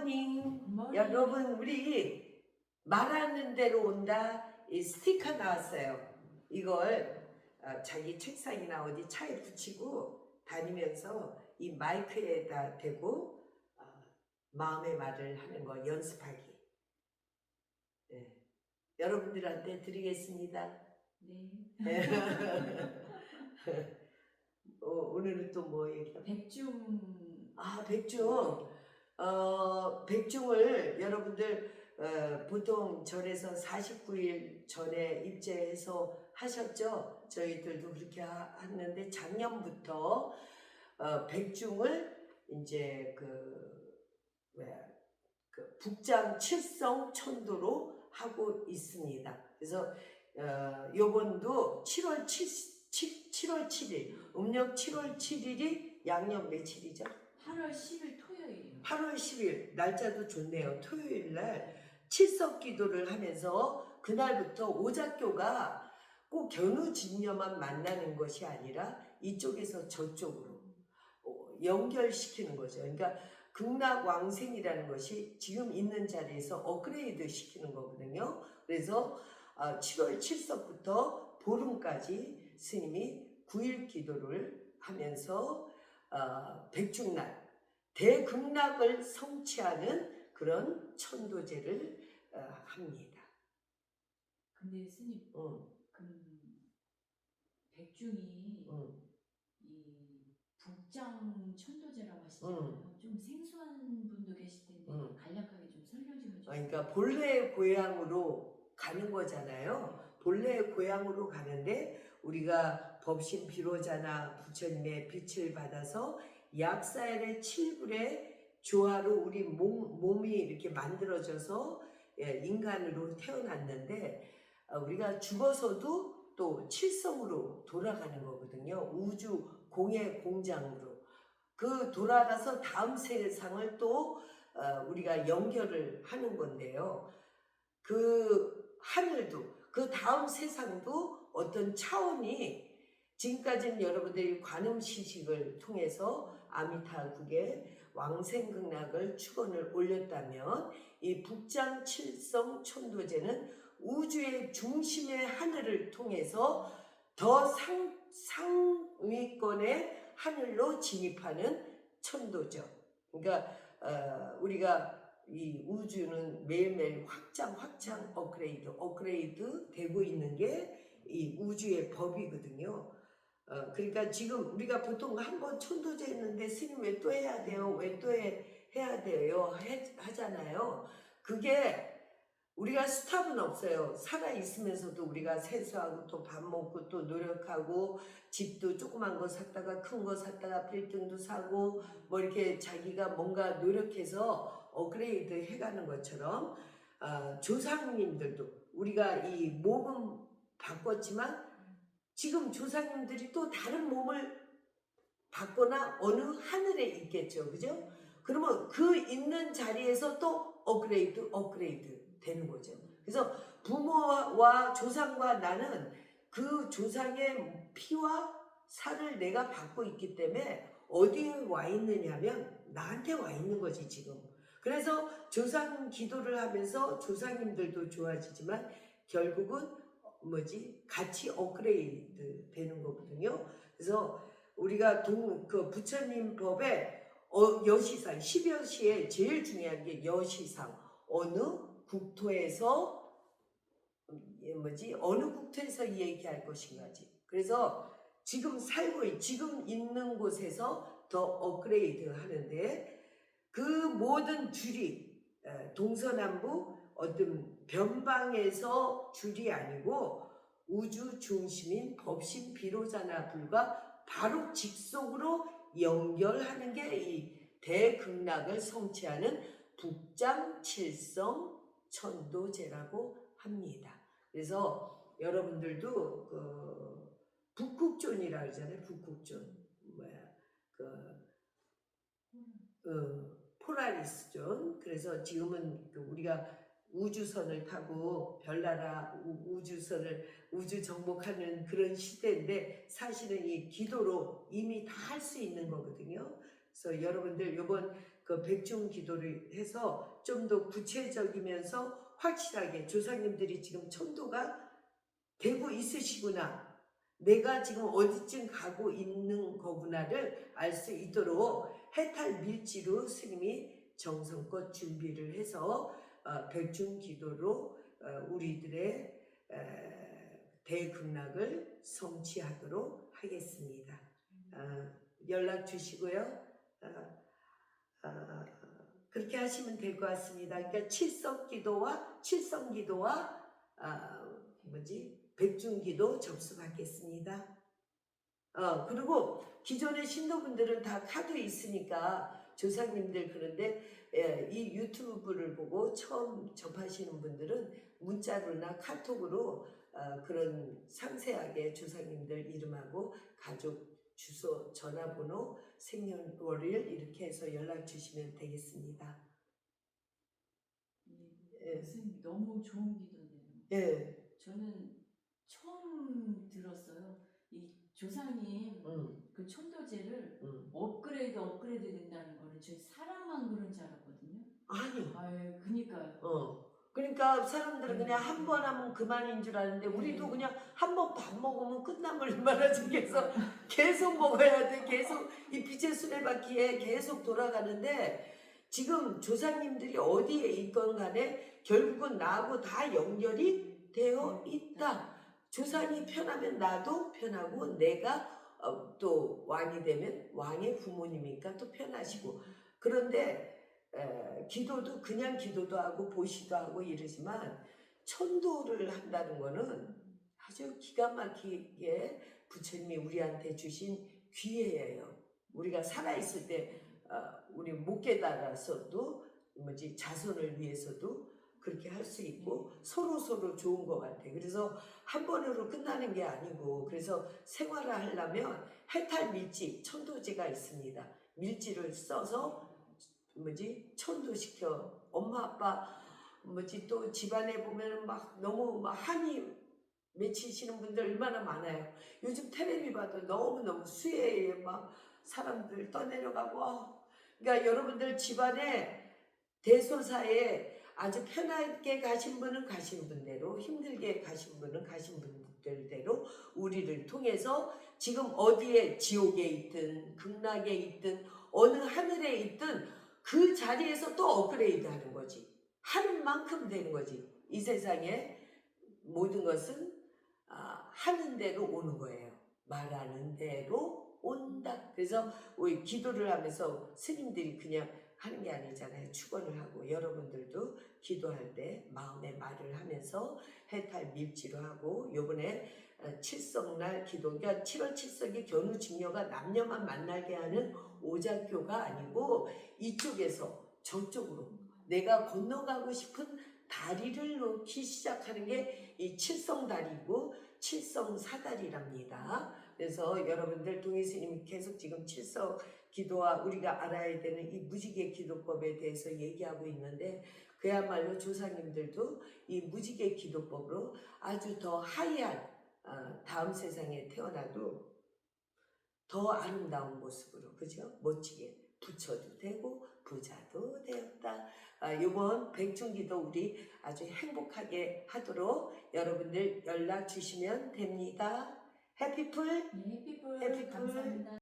굿모닝. 머리. 여러분 우리 말하는 대로 온다 이 스티커 나왔어요. 이걸 어, 자기 책상이나 어디 차에 붙이고 다니면서 이 마이크에다 대고 어, 마음의 말을 하는 거 연습하기. 네. 여러분들한테 드리겠습니다. 네. 어, 오늘은 또 뭐 얘기? 백중. 아 백중. 어, 백중을 여러분들 어, 보통 절에서 49일 전에 입제해서 하셨죠? 저희들도 그렇게 하, 했는데 작년부터 어, 백중을 이제 그 뭐야 그 북장 칠성 천도로 하고 있습니다. 그래서 어, 요번도 7월 7, 7, 월 7일 음력 7월 7일이 양력 며칠이죠? 8월 10일 토요일. 8월 10일 날짜도 좋네요. 토요일 날 칠석 기도를 하면서 그날부터 오작교가 꼭 견우진녀만 만나는 것이 아니라 이쪽에서 저쪽으로 어, 연결시키는 거죠. 그러니까 극락왕생이라는 것이 지금 있는 자리에서 업그레이드 시키는 거거든요. 그래서 7월 7석부터 보름까지 스님이 9일 기도를 하면서 어, 백중날 대극락을 성취하는 그런 천도제를 어, 합니다. 근데 스님, 응, 그 백중이 응. 이 북장 천도제라고 하시잖아요. 좀 생소한 분도 계실 텐데 음. 간략하게 좀 설명 좀 해주세요. 그러니까 본래의 고향으로 가는 거잖아요. 본래의 고향으로 가는데 우리가 법신 비로자나 부처님의 빛을 받아서 약사일의 칠불의 조화로 우리 몸, 몸이 이렇게 만들어져서 예, 인간으로 태어났는데 어, 우리가 죽어서도 또 칠성으로 돌아가는 거거든요. 우주 공의 공장으로. 그 돌아가서 다음 세상을 또 어, 우리가 연결을 하는 건데요. 그 하늘도 그 다음 세상도 어떤 차원이 지금까지는 여러분들이 관음 시식을 통해서 아미타국의 왕생극락을 축원을 올렸다면 이 북장 칠성 천도제는 우주의 중심의 하늘을 통해서 더 상, 상위권의 하늘로 진입하는 천도죠. 그러니까 어, 우리가 이 우주는 매일매일 확장, 확장, 업그레이드, 업그레이드 되고 있는 게 이 우주의 법이거든요. 어, 그러니까 지금 우리가 보통 한 번 천도제 했는데 스님 왜 또 해야 돼요? 왜 또 해야 돼요? 해, 하잖아요. 그게 우리가 스탑은 없어요. 살아 있으면서도 우리가 세수하고 또 밥 먹고 또 노력하고 집도 조그만 거 샀다가 큰 거 샀다가 빌딩도 사고 뭐 이렇게 자기가 뭔가 노력해서 업그레이드 해가는 것처럼 어, 조상님들도 우리가 이 몸은 바꿨지만 지금 조상님들이 또 다른 몸을 받거나 어느 하늘에 있겠죠. 그죠? 그러면 그 있는 자리에서 또 업그레이드, 업그레이드 되는 거죠. 그래서 부모와 조상과 나는 그 조상의 피와 살을 내가 받고 있기 때문에 어디에 와 있느냐면 나한테 와 있는 거지, 지금. 그래서 조상 기도를 하면서 조상님들도 좋아지지만 결국은 뭐지? 같이 업그레이드 되는 거거든요. 그래서 우리가 동, 그 부처님 법에 어, 여시상, 10여 시에 제일 중요한 게 여시상. 어느 국토에서, 음, 예, 뭐지? 어느 국토에서 얘기할 것인가지. 그래서 지금 살고, 있- 지금 있는 곳에서 더 업그레이드 하는데 그 모든 줄이 에, 동서남북 어떤 변방에서 줄이 아니고 우주 중심인 법신 비로자나 불과 바로 직속으로 연결하는 게 이 대극락을 성취하는 북장칠성 천도제라고 합니다. 그래서 여러분들도 그 북극존이라 그러잖아요. 북극존 뭐야 그 어, 포라리스존. 그래서 지금은 그 우리가 우주선을 타고 별나라 우- 우주선을 우주 정복하는 그런 시대인데 사실은 이 기도로 이미 다 할 수 있는 거거든요. 그래서 여러분들 이번 그 백중 기도를 해서 좀 더 구체적이면서 확실하게 조상님들이 지금 천도가 되고 있으시구나. 내가 지금 어디쯤 가고 있는 거구나를 알 수 있도록 해탈 밀지로 스님이 정성껏 준비를 해서 어, 백중 기도로 어, 우리들의 에, 대극락을 성취하도록 하겠습니다. 어, 연락 주시고요. 어, 어, 그렇게 하시면 될 것 같습니다. 그러니까 칠성 기도와 칠성 기도와 아, 뭐지 백중 기도 접수받겠습니다. 어 그리고 기존의 신도분들은 다 카드 있으니까 조상님들 그런데 예, 이 유튜브를 보고 처음 접하시는 분들은 문자로나 카톡으로 어, 그런 상세하게 조상님들 이름하고 가족 주소, 전화번호, 생년월일 이렇게 해서 연락 주시면 되겠습니다. 예, 예. 선생님 너무 좋은 기도네요. 예, 저는 처음 들었어요. 이 조상님 음, 그 천도제를 음. 업그레이드 업그레이드 된다는 거를 저희 사람만 그런 줄 알았거든요. 아니요. 아유, 그니까요. 어. 그러니까 사람들은 그냥 한 번 하면 그만인 줄 아는데 우리도 그냥 한 번 밥 먹으면 얼마나 좋겠어. 계속 먹어야 돼. 계속 이 빛의 수레바퀴에 계속 돌아가는데 지금 조상님들이 어디에 있건 간에 결국은 나하고 다 연결이 되어 있다. 조상이 편하면 나도 편하고 내가 어, 또 왕이 되면 왕의 부모님이니까 또 편하시고 그런데 에, 기도도 그냥 기도도 하고 보시도 하고 이러지만 천도를 한다는 거는 아주 기가 막히게 부처님이 우리한테 주신 기회예요. 우리가 살아있을 때 어, 우리 못 깨달아서도 뭐지 자손을 위해서도 그렇게 할 수 있고 서로 서로 좋은 것 같아. 그래서 한 번으로 끝나는 게 아니고 그래서 생활을 하려면 해탈 밀지 천도제가 있습니다. 밀지를 써서 뭐지 천도시켜 엄마 아빠 뭐지 또 집안에 보면은 막 너무 막 한이 맺히시는 분들 얼마나 많아요. 요즘 텔레비 봐도 너무 너무 수혜에 막 사람들 떠내려가고 아, 그러니까 여러분들 집안에 대소사에 아주 편하게 가신 분은 가신 분대로 힘들게 가신 분은 가신 분들대로 우리를 통해서 지금 어디에 지옥에 있든 극락에 있든 어느 하늘에 있든 그 자리에서 또 업그레이드 하는 거지. 하는 만큼 되는 거지. 이 세상에 모든 것은 아, 하는 대로 오는 거예요. 말하는 대로 온다. 그래서 우리 기도를 하면서 스님들이 그냥 하는 게 아니잖아요. 축원을 하고 여러분들도 기도할 때 마음의 말을 하면서 해탈 밀지로 하고 요번에 어, 칠성날 기도 그러니까 7월 칠석이 견우 직녀가 남녀만 만나게 하는 오작교가 아니고 이쪽에서 저쪽으로 내가 건너가고 싶은 다리를 놓기 시작하는 게 이 칠성다리고 칠성 사다리랍니다. 그래서 여러분들 동의스님이 계속 지금 칠성 기도와 우리가 알아야 되는 이 무지개 기도법에 대해서 얘기하고 있는데 그야말로 조상님들도 이 무지개 기도법으로 아주 더 하이한 어, 다음 세상에 태어나도 더 아름다운 모습으로 그죠? 멋지게 부처도 되고 부자도 되었다. 아, 이번 백중기도 우리 아주 행복하게 하도록 여러분들 연락 주시면 됩니다. 해피풀 네, 해피풀 해피풀. 감사합니다.